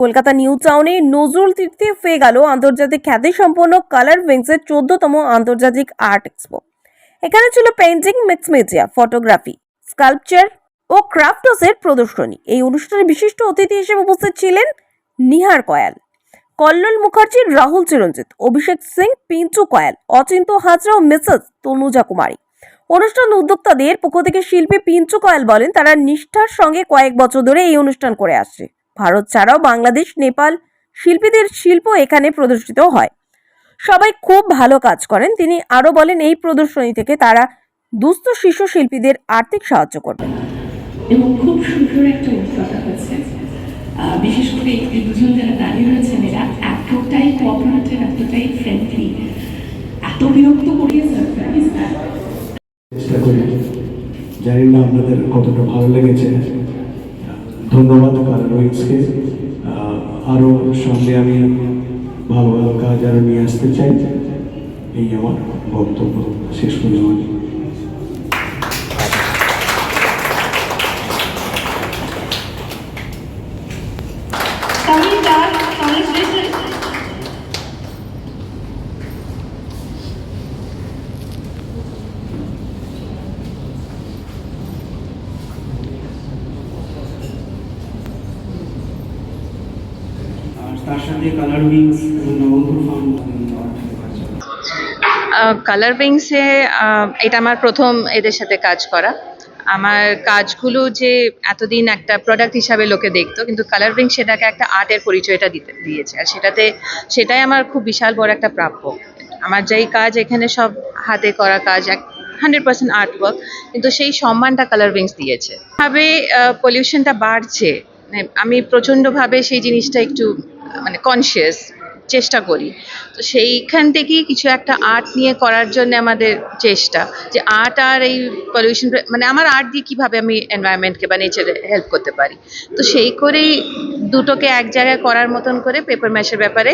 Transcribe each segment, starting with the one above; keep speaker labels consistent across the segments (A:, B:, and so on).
A: Kolkata new টাউনে নজরুল তীর্থে হয়ে গেল আন্তর্জাতিক খ্যাতিসম্পন্ন কালার উইংসের চোদ্দতম আন্তর্জাতিক আর্ট এক্সপো। এখানে ছিল painting mix media photography, sculpture ও ক্রাফটসের প্রদর্শনী। এই অনুষ্ঠানে বিশিষ্ট অতিথি হিসেবে উপস্থিত ছিলেন নিহার কয়াল, কল্লোল মুখার্জি রাহুল চিরঞ্জিত, অভিষেক সিং পিঞ্চু কয়াল, অচিন্ত হাজরা ও মিসেস তনুজা কুমারী। অনুষ্ঠান উদ্যোক্তাদের পক্ষ থেকে শিল্পী পিঞ্চু কয়াল বলেন, তারা নিষ্ঠার সঙ্গে কয়েক বছর ধরে এই অনুষ্ঠান করে আসছে। ভারত ছাড়াও বাংলাদেশ নেপাল শিল্পীদের শিল্প এখানে প্রদর্শিত হয়। সবাই খুব ভালো কাজ করেন। তিনি আরও বলেন এই প্রদর্শনী থেকে তারা দুস্থ শিশু শিল্পীদের আর্থিক সাহায্য করবে।
B: এবং খুব সুন্দর একটা অভিজ্ঞতা হয়েছে। বিশেষ করে এই দুজন যারা দাঁড়িয়ে রয়েছেন এরা এতটাই কোঅপারেটিভ এতটাই ফ্রেন্ডলি এত বিরক্ত করিয়ে সারপ্রাইজ
C: চেষ্টা করি। জানি না আপনাদের কতটা ভালো লেগেছে। ধন্যবাদ, কারণ রয়েছে আরও সামনে আমি ভালো ভালো কাজ আরও নিয়ে আসতে চাই এই আমার বক্তব্য শেষ করে আমি।
B: Coming back, congratulations.
C: আর তার সাথে কালার উইংস
D: এটা আমার প্রথম এদের সাথে কাজ করা। আমার কাজগুলো যে এতদিন একটা প্রোডাক্ট হিসাবে লোকে দেখতো, কিন্তু কালার উইং সেটাকে একটা আর্টের পরিচয়টা দিতে, দিয়েছে। আর সেটাতে, সেটাই আমার খুব বিশাল বড় একটা প্রাপ্য। আমার যেই কাজ এখানে সব হাতে করা কাজ, এক হান্ড্রেড পার্সেন্ট আর্ট ওয়ার্ক কিন্তু সেই সম্মানটা কালার উইংস দিয়েছে ভাবে পলিউশনটা বাড়ছে। মানে আমি প্রচণ্ডভাবে সেই জিনিসটা একটু মানে কনসিয়াস চেষ্টা করি। তো সেইখান থেকেই কিছু একটা আর্ট নিয়ে করার জন্য আমাদের চেষ্টা যে আর্ট আর এই পলিউশন মানে আমার আর্ট দিয়ে কীভাবে আমি এনভায়রনমেন্টকে বা নেচারে হেল্প করতে পারি। তো সেই করেই দুটোকে এক জায়গায় করার মতন করে পেপার ম্যাশের ব্যাপারে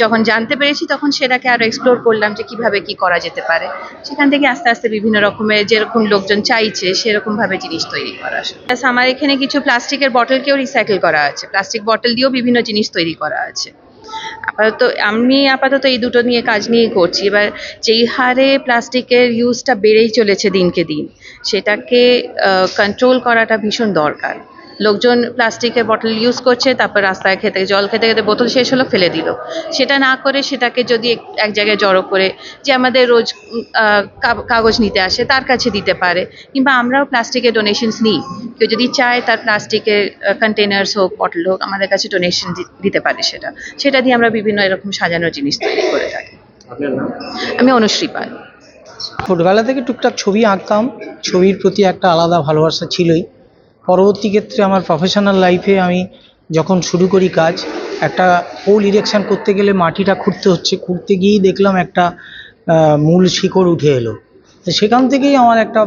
D: যখন জানতে পেরেছি, তখন সেটাকে আরও এক্সপ্লোর করলাম যে কীভাবে কি করা যেতে পারে। সেখান থেকে আস্তে আস্তে বিভিন্ন রকমের যেরকম লোকজন চাইছে, সেরকমভাবে জিনিস তৈরি করা প্লাস আমার এখানে কিছু প্লাস্টিকের বটলকেও রিসাইকেল করা আছে। প্লাস্টিক বটল দিয়েও বিভিন্ন জিনিস তৈরি করা আছে। আপাতত আমি আপাতত এই দুটো নিয়ে কাজ নিয়ে করছি। এবার যেই হারে প্লাস্টিকের ইউজটা বেড়েই চলেছে দিনকে দিন, সেটাকে কন্ট্রোল করাটা ভীষণ দরকার। লোকজন প্লাস্টিকের বটল ইউজ করছে তারপর রাস্তায় খেতে জল খেতে খেতে বোতল শেষ হলো ফেলে দিল। সেটা না করে সেটাকে যদি এক- এক জায়গায় জড়ো করে যে আমাদের রোজ কা- কাগজ নিতে আসে তার কাছে দিতে পারে। কিংবা আমরাও প্লাস্টিকের ডোনেশনস নিই। কেউ যদি চায় তার প্লাস্টিকের কন্টেনার্স হোক বটল হোক আমাদের কাছে ডোনেশন দিতে পারে সেটা। সেটা দিয়ে আমরা বিভিন্ন এরকম সাজানোর জিনিস তৈরি করে থাকি। আমি অনুশ্রী পাল।
E: ছোটবেলা থেকে টুকটাক ছবি আঁকতাম। ছবির প্রতি একটা আলাদা ভালোবাসা ছিলই। পরবর্তী ক্ষেত্রে আমার প্রফেশনাল লাইফে আমি যখন শুরু করি কাজ, একটা পোল ইরেকশান করতে গেলে মাটিটা খুঁড়তে হচ্ছে। খুঁড়তে গিয়েই দেখলাম একটা মূল শিকড় উঠে এলো। সেখান থেকেই আমার একটা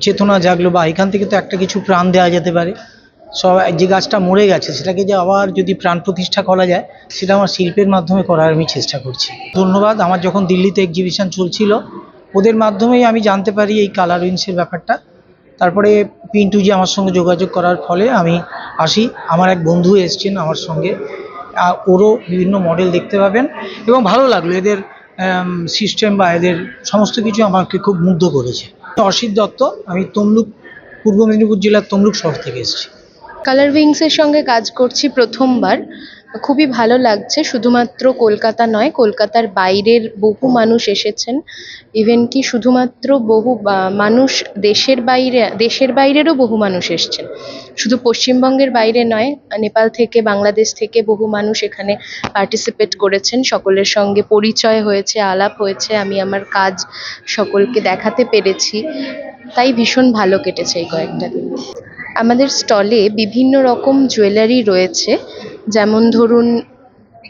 E: চেতনা জাগলো বা এখান থেকে তো একটা কিছু প্রাণ দেওয়া যেতে পারে। সব, যে গাছটা মরে গেছে, সেটাকে যে আবার যদি প্রাণ প্রতিষ্ঠা করা যায়, সেটা আমার শিল্পের মাধ্যমে করার আমি চেষ্টা করছি। ধন্যবাদ। আমার যখন দিল্লিতে এক্সিবিশন চলছিল, ওদের মাধ্যমেই আমি জানতে পারি এই কালার উইন্সের ব্যাপারটা। তারপরে পিন্টুজি আমার সঙ্গে যোগাযোগ করার ফলে আমি আসি। আমার এক বন্ধু এসছেন আমার সঙ্গে। ওরও বিভিন্ন মডেল দেখতে পাবেন এবং ভালো লাগল। এদের সিস্টেম বা এদের সমস্ত কিছু আমাকে খুব মুগ্ধ করেছে। অসিত দত্ত, আমি তমলুক, পূর্ব মেদিনীপুর জেলার তমলুক শহর থেকে এসেছি।
F: কালার উইংসের সঙ্গে কাজ করছি প্রথমবার। খুবই ভালো লাগছে। শুধুমাত্র কলকাতা নয়, কলকাতার বাইরের বহু মানুষ এসেছেন। ইভেন কি শুধুমাত্র বহু মানুষ দেশের বাইরে, দেশের বাইরেরও বহু মানুষ এসছেন। শুধু পশ্চিমবঙ্গের বাইরে নয়, নেপাল থেকে, বাংলাদেশ থেকে বহু মানুষ এখানে পার্টিসিপেট করেছেন। সকলের সঙ্গে পরিচয় হয়েছে, আলাপ হয়েছে। আমি আমার কাজ সকলকে দেখাতে পেরেছি। তাই ভীষণ ভালো কেটেছে এই কয়েকটা দিন। আমাদের স্টলে বিভিন্ন রকম জুয়েলারি রয়েছে। যেমন ধরুন,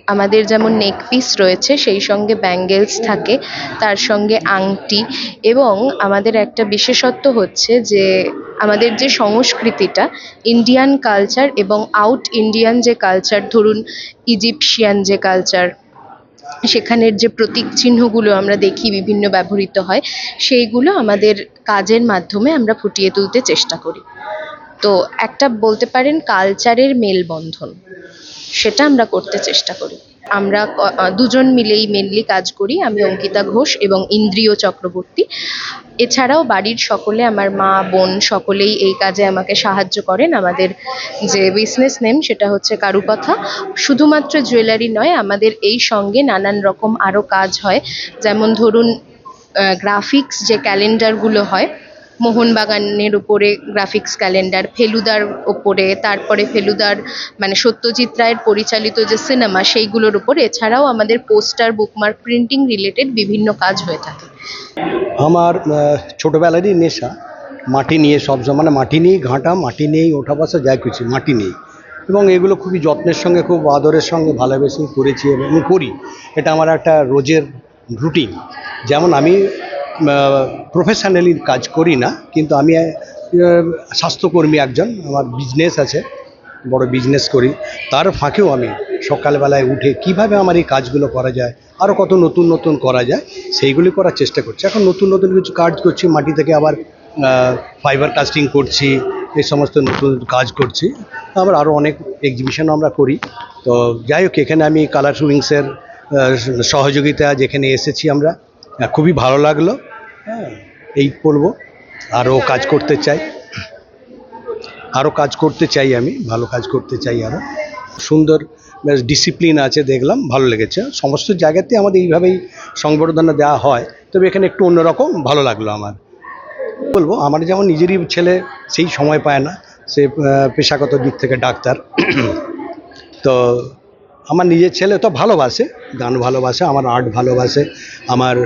F: আমাদের যেমন নেক পিস রয়েছে, সেই সঙ্গে ব্যাঙ্গেলস থাকে, তার সঙ্গে আংটি এবং আমাদের একটা বিশেষত্ব হচ্ছে যে, আমাদের যে সংস্কৃতিটা ইন্ডিয়ান কালচার এবং আউট ইন্ডিয়ান যে কালচার ধরুন ইজিপশিয়ান যে কালচার সেখানের যে প্রতীক চিহ্নগুলো আমরা দেখি বিভিন্ন ব্যবহৃত হয়, সেইগুলো আমাদের কাজের মাধ্যমে আমরা ফুটিয়ে তুলতে চেষ্টা করি। তো একটা বলতে পারেন কালচারের মেলবন্ধন। সেটা আমরা করতে চেষ্টা করি। আমরা দুজন মিলেই মেনলি কাজ করি, আমি অঙ্কিতা ঘোষ এবং ইন্দ্রিয় চক্রবর্তী। এছাড়াও বাড়ির সকলে, আমার মা, বোন সকলেই এই কাজে আমাকে সাহায্য করেন। আমাদের যে বিজনেস নেম সেটা হচ্ছে কারুকথা শুধুমাত্র জুয়েলারি নয়, আমাদের এই সঙ্গে নানান রকম আরও কাজ হয়। যেমন ধরুন গ্রাফিক্স যে ক্যালেন্ডারগুলো হয় মোহনবাগানের উপরে গ্রাফিক্স ক্যালেন্ডার ফেলুদার ওপরে তারপরে ফেলুদার মানে সত্যজিৎ রায়ের পরিচালিত যে সিনেমা সেইগুলোর উপর, এছাড়াও আমাদের পোস্টার বুকমার্ক প্রিন্টিং রিলেটেড বিভিন্ন কাজ হয়ে থাকে।
G: আমার ছোটোবেলারই নেশা, মাটি নিয়ে সব মানে মাটি নিয়েই ঘাঁটা, মাটি নিয়েই ওঠা বসা যা কিছু মাটি নেই এবং এগুলো খুবই যত্নের সঙ্গে, খুব আদরের সঙ্গে ভালোবেসে করেছি এবং করি। এটা আমার একটা রোজের রুটিন যেমন আমি প্রফেশনালি কাজ করি না, কিন্তু আমি স্বাস্থ্যকর্মী একজন, আমার বিজনেস আছে, বড় বিজনেস করি। তার ফাঁকেও আমি সকালবেলায় উঠে কীভাবে আমার এই কাজগুলো করা যায় আরও কত নতুন নতুন করা যায়, সেইগুলি করার চেষ্টা করছি। এখন নতুন নতুন কিছু কাজ করছি, মাটি থেকে আবার ফাইবার কাস্টিং করছি, এই সমস্ত নতুন কাজ করছি। আবার আরও অনেক এক্সিবিশনও আমরা করি। তো যাই হোক, এখানে আমি কালার উইংসের সহযোগিতা যেখানে এসেছি আমরা খুবই ভালো লাগল। হ্যাঁ এই বলব। আরও কাজ করতে চাই। আরও কাজ করতে চাই আমি, ভালো কাজ করতে চাই আরও সুন্দর ডিসিপ্লিন আছে দেখলাম, ভালো লেগেছে। সমস্ত জায়গাতে আমাদের এইভাবেই সংবর্ধনা দেওয়া হয়। তবে এখানে একটু অন্যরকম ভালো লাগল আমার। বলব, আমার যেমন নিজেরই ছেলে সেই সময় পায় না, সে পেশাগত দিক থেকে ডাক্তার। তো আমার নিজের ছেলে তো ভালোবাসে, গান ভালোবাসে, আমার আর্ট ভালোবাসে, আমার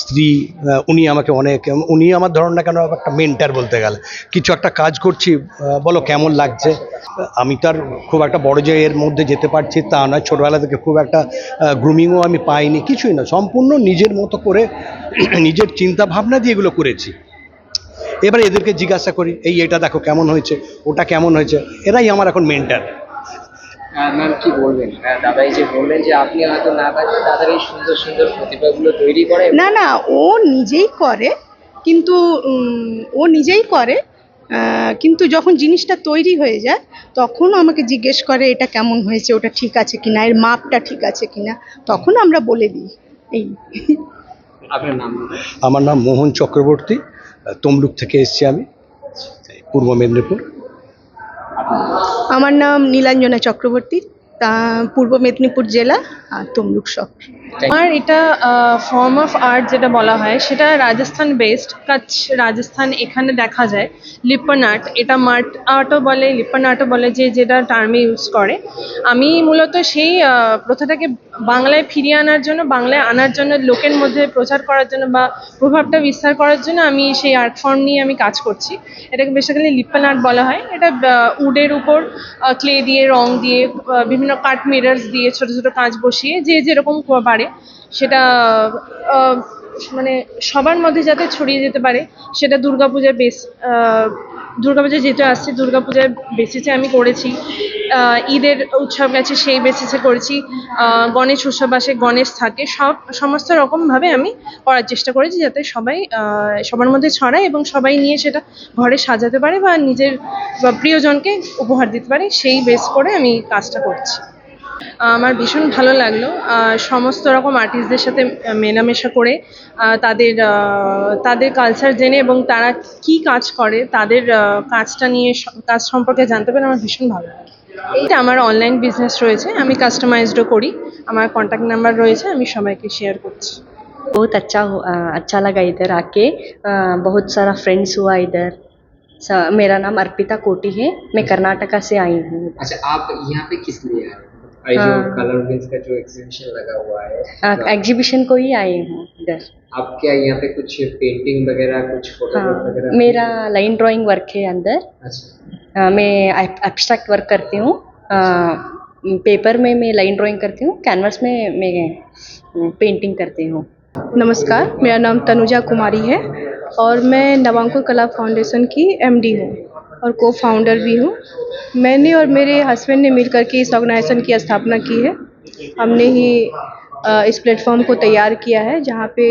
G: স্ত্রী উনি আমাকে অনেক, উনি আমার ধরুন না কেন একটা মেন্টার বলতে গেলে। কিছু একটা কাজ করছি বলো কেমন লাগছে? আমি তার খুব একটা বড় যে এর মধ্যে যেতে পারছি তা নয়, ছোটোবেলা থেকে খুব একটা গ্রুমিংও আমি পাইনি, কিছুই না। সম্পূর্ণ নিজের মতো করে, নিজের চিন্তা ভাবনা দিয়ে এগুলো করেছি। এবারে এদেরকে জিজ্ঞাসা করি, এই এটা দেখো কেমন হয়েছে? ওটা কেমন হয়েছে? এরাই আমার এখন মেন্টার
H: ম্যাম কি বলবেন? হ্যাঁ, দাদা এই যে বললেন যে আপনি হয়তো না পারলে দাদার এই সুন্দর সুন্দর প্রতিভাগুলো তৈরি করে
I: না না ও নিজেই করে কিন্তু ও নিজেই করে কিন্তু যখন জিনিসটা তৈরি হয়ে যায় তখন আমাকে জিজ্ঞেস করে এটা কেমন হয়েছে? ওটা ঠিক আছে কিনা? এর মাপটা ঠিক আছে কিনা? তখন আমরা বলে দিই এই।
H: আপনার নাম?
G: আমার নাম মোহন চক্রবর্তী তমলুক থেকে এসেছি আমি পূর্ব মেদিনীপুর।
I: আমার নাম নীলাঞ্জনা চক্রবর্তী। তা পূর্ব মেদিনীপুর জেলা আর তমলুক শহর।
J: আমার এটা ফর্ম অফ আর্ট যেটা বলা হয় সেটা রাজস্থান বেসড কাছ রাজস্থান এখানে দেখা যায়। লিপ্পন আর্ট এটা মার্ট আর্টও বলে লিপ্পন আর্টও বলে যে যেটা টার্মে ইউজ করে। আমি মূলত সেই প্রথাটাকে বাংলায় ফিরিয়ে আনার জন্য বাংলায় আনার জন্য লোকের মধ্যে প্রচার করার জন্য বা প্রভাবটা বিস্তার করার জন্য আমি সেই আর্ট ফর্ম নিয়ে আমি কাজ করছি। এটাকে বেসিক্যালি লিপ্পন আর্ট বলা হয়। এটা উডের উপর ক্লে দিয়ে রং দিয়ে আহ, বিভিন্ন কাট মিরার্স দিয়ে ছোট ছোট কাজ বসিয়ে যে যেরকম পারে সেটা মানে সবার মধ্যে যাতে ছড়িয়ে যেতে পারে সেটা দুর্গাপূজার বেশ আহ, দুর্গাপূজায় যেটা আসছে দুর্গাপূজায় বেসিসে আমি করেছি। ঈদের উৎসব গেছে, সেই বেসিসে করেছি। গণেশ উৎসব আসে, গণেশ থাকে। সব, সমস্ত রকমভাবে আমি করার চেষ্টা করেছি যাতে সবাই সবার মধ্যে ছড়ায় এবং সবাই নিয়ে সেটা ঘরে সাজাতে পারে বা নিজের প্রিয়জনকে উপহার দিতে পারে। সেই বেস করে আমি কাজটা করছি। আমার ভীষণ ভালো লাগলো আহ, সমস্ত রকম আর্টিস্টদের সাথে মেলামেশা করে আহ, তাদের আহ, তাদের কালচার জেনে এবং তারা কি কাজ করে তাদের আহ, কাজটা নিয়ে স- কাজ সম্পর্কে জানতে পেরে আমার ভীষণ ভালো লাগে এইটা আমার অনলাইন বিজনেস রয়েছে আমি কাস্টমাইজডও করি আমার কন্ট্যাক্ট নাম্বার রয়েছে আমি সবাইকে শেয়ার করছি
K: बहुत अच्छा हु- अ, अच्छा लगा इधर आके अ, बहुत सारा फ्रेंड्स हुआ इधर स- मेरा नाम अर्पिता कोटी है मैं कर्नाटका से आई हूँ
H: अच्छा आप यहाँ पे किस लिए आए जो
K: हाँ।
H: कलर का जो एग्जीबिशन लगा हुआ है तो
K: एग्जीबिशन को ही आई हूँ इधर
H: आप क्या यहाँ पे कुछ पेंटिंग वगैरह कुछ फोटोग्राफ
K: हाँ
H: वगैरह
K: मेरा लाइन ड्राइंग वर्क है अंदर।
H: अच्छा।
K: मैं एब्स्ट्रैक्ट वर्क करती हूँ। पेपर में मैं लाइन ड्राइंग करती हूँ कैनवस में मैं पेंटिंग करती हूँ।
I: नमस्कार मेरा नाम तनुजा कुमारी है और मैं नवांकुर कला फाउंडेशन की एमडी हूँ। और को फाउंडर भी हूँ। मैंने और मेरे हस्बैंड ने मिलकर के इस ऑर्गेनाइजेशन की स्थापना की है। हमने ही इस प्लेटफॉर्म को तैयार किया है, जहाँ पे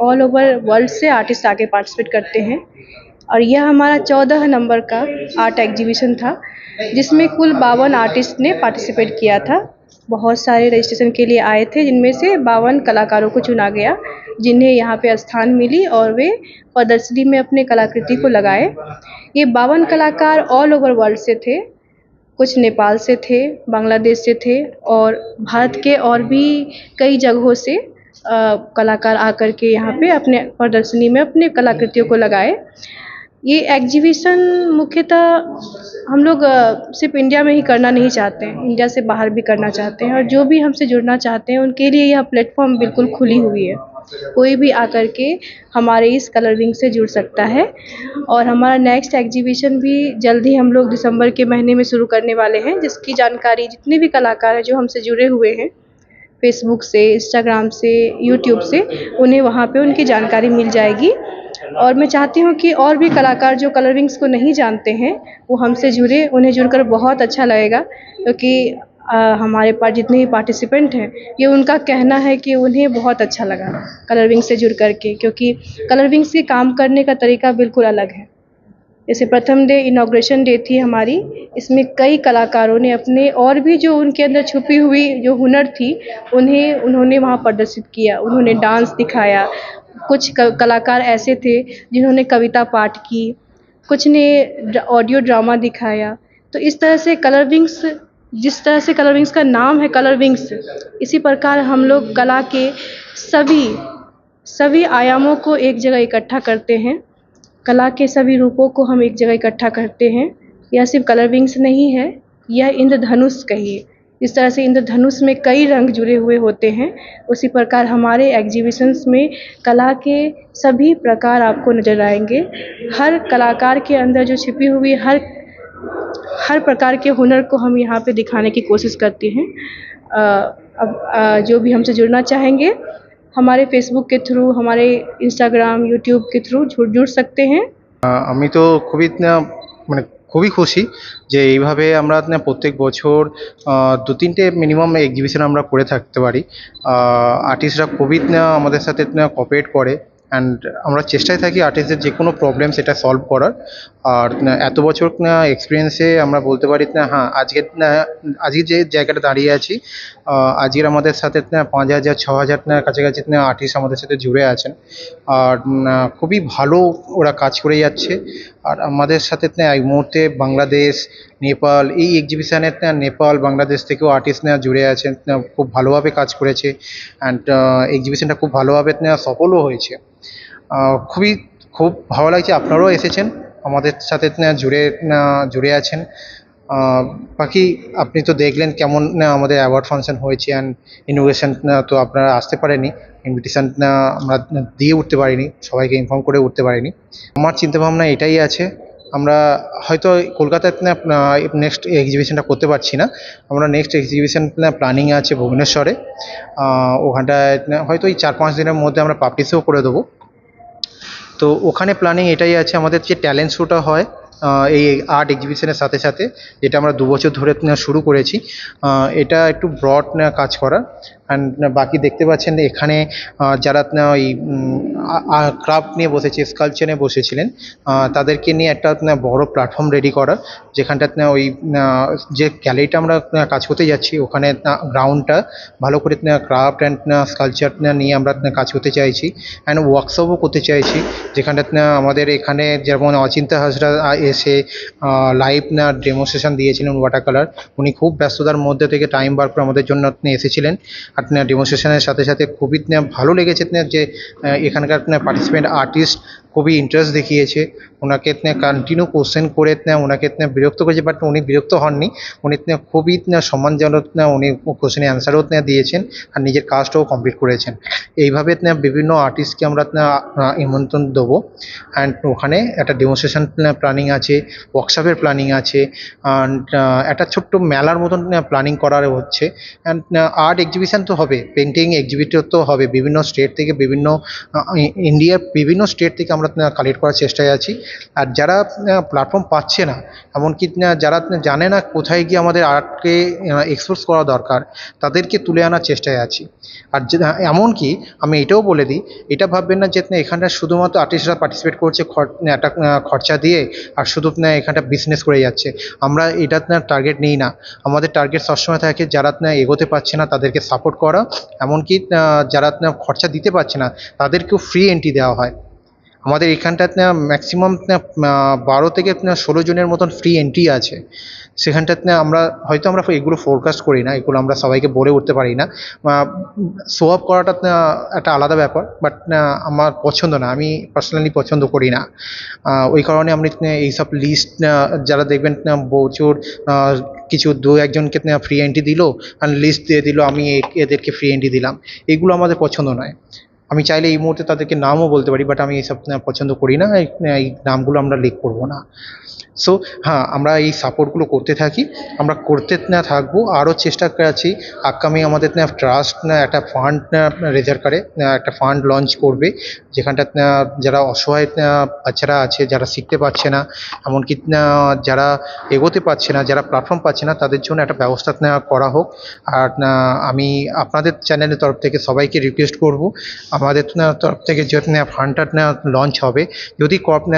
I: ऑल ओवर वर्ल्ड से आर्टिस्ट आके पार्टिसिपेट करते हैं। और यह हमारा चौदह नंबर का आर्ट एग्जीबिशन था, जिसमें कुल बावन आर्टिस्ट ने पार्टिसिपेट किया था। बहुत सारे रजिस्ट्रेशन के लिए आए थे, जिनमें से बावन कलाकारों को चुना गया। जिन्हें यहाँ पे स्थान मिली और वे प्रदर्शनी में अपने कलाकृति को लगाए। ये बावन कलाकार ऑल ओवर वर्ल्ड से थे। कुछ नेपाल से थे, बांग्लादेश से थे और भारत के और भी कई जगहों से कलाकार आकर के यहाँ पे अपने प्रदर्शनी में अपने कलाकृतियों को लगाए। ये एग्जीबिशन मुख्यतः हम लोग सिर्फ़ इंडिया में ही करना नहीं चाहते हैं। इंडिया से बाहर भी करना चाहते हैं और जो भी हमसे जुड़ना चाहते हैं, उनके लिए यह प्लेटफॉर्म बिल्कुल खुली हुई है। कोई भी आकर के हमारे इस कलर विंग से जुड़ सकता है। और हमारा नेक्स्ट एग्जीबिशन भी जल्द ही हम लोग दिसंबर के महीने में शुरू करने वाले हैं, जिसकी जानकारी जितने भी कलाकार हैं जो हमसे जुड़े हुए हैं फेसबुक से इंस्टाग्राम से यूट्यूब से, उन्हें वहाँ पे उनकी जानकारी मिल जाएगी। और मैं चाहती हूँ कि और भी कलाकार जो कलर विंग्स को नहीं जानते हैं, वो हमसे जुड़े, उन्हें जुड़कर बहुत अच्छा लगेगा, क्योंकि हमारे पास जितने भी पार्टिसिपेंट हैं, ये उनका कहना है कि उन्हें बहुत अच्छा लगा कलर विंग से जुड़ करके, क्योंकि कलर विंग्स के काम करने का तरीका बिल्कुल अलग है। जैसे प्रथम डे इनाग्रेशन डे थी हमारी, इसमें कई कलाकारों ने अपने और भी जो उनके अंदर छुपी हुई जो हुनर थी, उन्हें, उन्होंने वहाँ प्रदर्शित किया, उन्होंने डांस दिखाया कुछ कलाकार ऐसे थे जिन्होंने कविता पाठ की, कुछ ने ऑडियो ड्रामा दिखाया। तो इस तरह से कलर विंग्स जिस तरह से कलर विंग्स का नाम है कलर विंग्स इसी प्रकार हम लोग कला के सभी सभी आयामों को एक जगह इकट्ठा करते हैं। कला के सभी रूपों को हम एक जगह इकट्ठा करते हैं। यह सिर्फ़ कलर विंग्स नहीं है, यह इंद्रधनुष कहिए। इस तरह से इंद्रधनुष में कई रंग जुड़े हुए होते हैं उसी प्रकार हमारे एग्जीबिशंस में कला के सभी प्रकार आपको नजर आएंगे हर कलाकार के अंदर जो छिपी हुई हर हर प्रकार के हुनर को हम यहाँ पे दिखाने की कोशिश करते हैं अ, अब अ, जो भी हमसे जुड़ना चाहेंगे हमारे फेसबुक के थ्रू हमारे इंस्टाग्राम यूट्यूब के थ्रू जुड़ जुड़ सकते हैं
L: আহ, আমি তো খুবই না মানে খুবই খুশি যে এইভাবে আমরা প্রত্যেক বছর দু তিনটে মিনিমাম এক্সিবিশন আমরা করে থাকতে পারি। আর্টিস্টরা খুবই আমাদের সাথে না কোঅপারেট করে অ্যান্ড আমরা চেষ্টায় থাকি আর্টিস্টদের যে কোনো প্রবলেম সেটা সলভ করার। আর এত বছর এক্সপিরিয়েন্সে আমরা বলতে পারি হ্যাঁ আজকের আজকে যে জায়গাটা দাঁড়িয়ে আছি আজকের আমাদের সাথে পাঁচ হাজার ছ হাজার কাছাকাছি আর্টিস্ট আমাদের সাথে জুড়ে আছেন। আর খুবই ভালো ওরা কাজ করে যাচ্ছে। আর আমাদের সাথে এই মুহূর্তে বাংলাদেশ, নেপাল, এই এক্সিবিশানে নেপাল, বাংলাদেশ থেকেও আর্টিস্ট নেওয়া জুড়ে আছেন খুব ভালোভাবে কাজ করেছে অ্যান্ড এক্সিবিশানটা খুব ভালোভাবে নেওয়া সফলও হয়েছে। খুবই, খুব ভালো লাগছে, আপনারাও এসেছেন, আমাদের সাথে জুড়ে জুড়ে আছেন। বাকি আপনি তো দেখলেন কেমন আমাদের অ্যাওয়ার্ড ফাংশন হয়েছে অ্যান্ড ইনোভেশন তো আপনারা আসতে পারেনি ইনভিটেশন আমরা দিয়ে উঠতে পারিনি, সবাইকে ইনফর্ম করে উঠতে পারিনি। আমার চিন্তাভাবনা এটাই আছে, আমরা হয়তো কলকাতাতে না নেক্সট এক্সিবিশনটা করতে পারছি না। আমরা নেক্সট এক্সিবিশন প্ল্যানিং আছে ভুবনেশ্বরে। ওখানটায় হয়তো এই চার পাঁচ দিনের মধ্যে আমরা পাবলিশও করে দেবো। তো ওখানে প্ল্যানিং এটাই আছে, আমাদের যে ট্যালেন্ট শোটা হয় এই আর্ট এক্সিবিশনের সাথে সাথে, যেটা আমরা দু বছর ধরে শুরু করেছি এটা একটু ব্রড কাজ করা। অ্যান্ড বাকি দেখতে পাচ্ছেন এখানে যারা ওই ক্রাফট নিয়ে বসেছে স্কালচার নিয়ে বসেছিলেন তাদেরকে নিয়ে একটা বড় প্ল্যাটফর্ম রেডি করা যেখানটাতে না ওই যে গ্যালারিটা আমরা কাজ করতে যাচ্ছি, ওখানে গ্রাউন্ডটা ভালো করে ক্রাফট অ্যান্ড স্কালচার নিয়ে আমরা কাজ করতে চাইছি অ্যান্ড ওয়ার্কশপও করতে চাইছি যেখানটাতে না আমাদের এখানে যেমন অচিন্তা হাজরা এসে লাইভ না ডেমোস্ট্রেশন দিয়েছিলেন ওয়াটার কালার উনি খুব ব্যস্ততার মধ্যে থেকে টাইম বার করে আমাদের জন্য এসেছিলেন আর ডেমনস্ট্রেশনের সাথে সাথে খুবই ভালো লেগেছে যে এখানকার পার্টিসিপেন্ট আর্টিস্ট খুবই ইন্টারেস্ট দেখিয়েছে। ওনাকে কন্টিনিউ কোশ্চেন করে না ওনাকে না বিরক্ত করেছে বাট উনি বিরক্ত হননি। উনি না খুবই সম্মানজনক না উনি কোশ্চেনের অ্যান্সারও না দিয়েছেন আর নিজের কাজটাও কমপ্লিট করেছেন। এইভাবে না বিভিন্ন আর্টিস্টকে আমরা নিমন্ত্রণ দেবো। অ্যান্ড ওখানে একটা ডেমনস্ট্রেশন প্ল্যানিং আছে ওয়ার্কশপের প্ল্যানিং আছে অ্যান্ড একটা ছোট্ট মেলার মতন প্ল্যানিং করার হচ্ছে। অ্যান্ড আর্ট এক্সিবিশন তো হবে পেন্টিং এক্সিবিটর তো হবে। বিভিন্ন স্টেট থেকে বিভিন্ন ইন্ডিয়ার বিভিন্ন স্টেট থেকে আমরা আমরা কালেক্ট করার চেষ্টায় আছি। আর যারা প্ল্যাটফর্ম পাচ্ছে না, এমনকি যারা জানে না কোথায় গিয়ে আমাদের আর্টকে এক্সপোজ করা দরকার, তাদেরকে তুলে আনার চেষ্টায় আছি। আর এমনকি আমি এটাও বলে দিই, এটা ভাববেন না যে এখানটা শুধুমাত্র আর্টিস্টরা পার্টিসিপেট করছে একটা খরচা দিয়ে, আর শুধু এখানটা বিজনেস করে যাচ্ছে। আমরা এটা, না টার্গেট নিই না। আমাদের টার্গেট সবসময় থাকে যারা এগোতে পারছে না, তাদেরকে সাপোর্ট করা। এমনকি যারা খরচা দিতে পারছে না, তাদেরকেও ফ্রি এন্ট্রি দেওয়া হয়। আমাদের এখানটাতে না ম্যাক্সিমাম না বারো থেকে ষোলো জনের মতন ফ্রি এন্ট্রি আছে। সেখানটাতে না আমরা, হয়তো আমরা এগুলো ফোরকাস্ট করি না, এগুলো আমরা সবাইকে বলে উঠতে পারি না। শো আপ করাটা একটা আলাদা ব্যাপার বাট আমার পছন্দ না, আমি পার্সোনালি পছন্দ করি না। ওই কারণে আমরা এইসব লিস্ট যারা দেখবেন প্রচুর কিছু দু একজনকে ফ্রি এন্ট্রি দিল আর লিস্ট দিয়ে দিল, আমি এদেরকে ফ্রি এন্ট্রি দিলাম। এগুলো আমাদের পছন্দ নয়। আমি চাইলে এই মুহূর্তে তাদেরকে নামও বলতে পারি বাট আমি এইসব পছন্দ করি না, এই নামগুলো আমরা লিক করব না। সো হ্যাঁ আমরা এই সাপোর্টগুলো করতে থাকি, আমরা করতে না থাকব, আরও চেষ্টা আছি আপকামিং আমাদের না ট্রাস্ট না একটা ফান্ড রেজার করে একটা ফান্ড লঞ্চ করবে, যেখানটা যারা অসহায় বাচ্চারা আছে, যারা শিখতে পারছে না, এমনকি যারা এগোতে পারছে না, যারা প্ল্যাটফর্ম পাচ্ছে না, তাদের জন্য একটা ব্যবস্থা করা হোক। আর আমি আপনাদের চ্যানেলের তরফ থেকে সবাইকে রিকোয়েস্ট করব আমাদের তরফ থেকে যে ফান্ডটা লঞ্চ হবে, যদি কপ-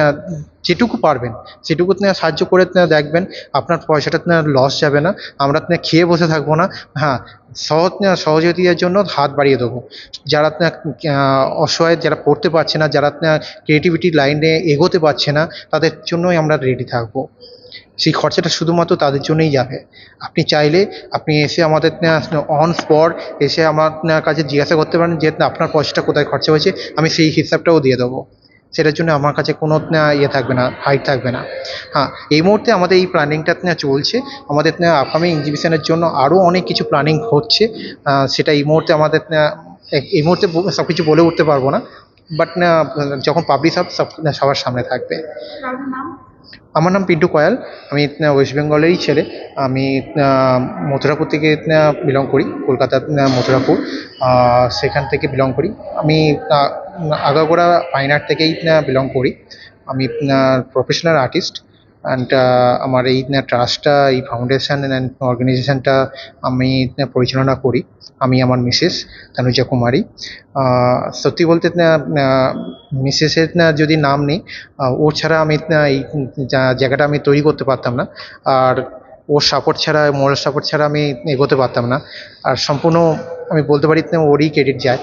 L: যেটুকু পারবেন, সেটুকু সাহায্য করে দেখবেন আপনার পয়সাটা লস যাবে না, আমরা খেয়ে বসে থাকব না হ্যাঁ সহজ সহযোগিতার জন্য হাত বাড়িয়ে দেবো। যারা অসহায়, যারা পড়তে পারছে না, যারা ক্রিয়েটিভিটি লাইনে এগোতে পারছে না, তাদের জন্যই আমরা রেডি থাকব। সেই খরচাটা শুধুমাত্র তাদের জন্যই যাবে। আপনি চাইলে আপনি এসে আমাদের অন স্পট এসে আমার কাছে জিজ্ঞাসা করতে পারেন যে আপনার পয়সাটা কোথায় খরচা হয়েছে? আমি সেই হিসাবটাও দিয়ে দেবো। সেটার জন্য আমার কাছে কোনো ইয়ে থাকবে না হাইট থাকবে না। হ্যাঁ এই মুহূর্তে আমাদের এই প্ল্যানিংটা চলছে। আমাদের আপকামিং এক্সিবিশনের জন্য আরও অনেক কিছু প্ল্যানিং হচ্ছে। সেটা এই মুহূর্তে আমাদের এই- মুহূর্তে সব কিছু বলে উঠতে পারব না। বাট যখন পাবলিশ হবে সব সবার সামনে থাকবে। আমার নাম পিন্টু কয়াল। আমি ওয়েস্ট বেঙ্গলেরই ছেলে। আমি মথুরাপুর থেকে বিলং করি কলকাতার মথুরাপুর। সেখান থেকে বিলং করি। আমি আগাগোড়া ফাইন আর্ট থেকেই বিলং করি। আমি প্রফেশনাল আর্টিস্ট অ্যান্ড আমার এই ট্রাস্টটা এই ফাউন্ডেশন অ্যান্ড অর্গানাইজেশনটা আমি পরিচালনা করি। আমি, আমার মিসেস তানুজা কুমারী। সত্যি বলতে মিসেসের যদি নাম নেই ও ছাড়া আমি এই জায়গাটা আমি তৈরি করতে পারতাম না। আর ওর সাপোর্ট ছাড়া মোরাল সাপোর্ট ছাড়া আমি এগোতে পারতাম না। আর সম্পূর্ণ আমি বলতে পারি ওরই ক্রেডিট যায়।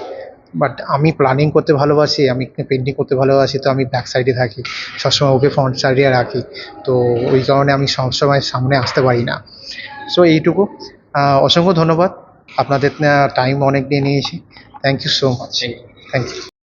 L: বাট আমি প্ল্যানিং করতে ভালোবাসি আমি পেন্টিং করতে ভালোবাসি তো আমি ব্যাক সাইডে থাকি। সবসময় ওকে ফ্রন্ট সাইডে রাখি। তো ওই কারণে আমি সবসময় সামনে আসতে পারি না। সো এইটুকু। অসংখ্য ধন্যবাদ। আপনাদের টাইম অনেক দিয়ে নিয়েছি। Thank you so much thank you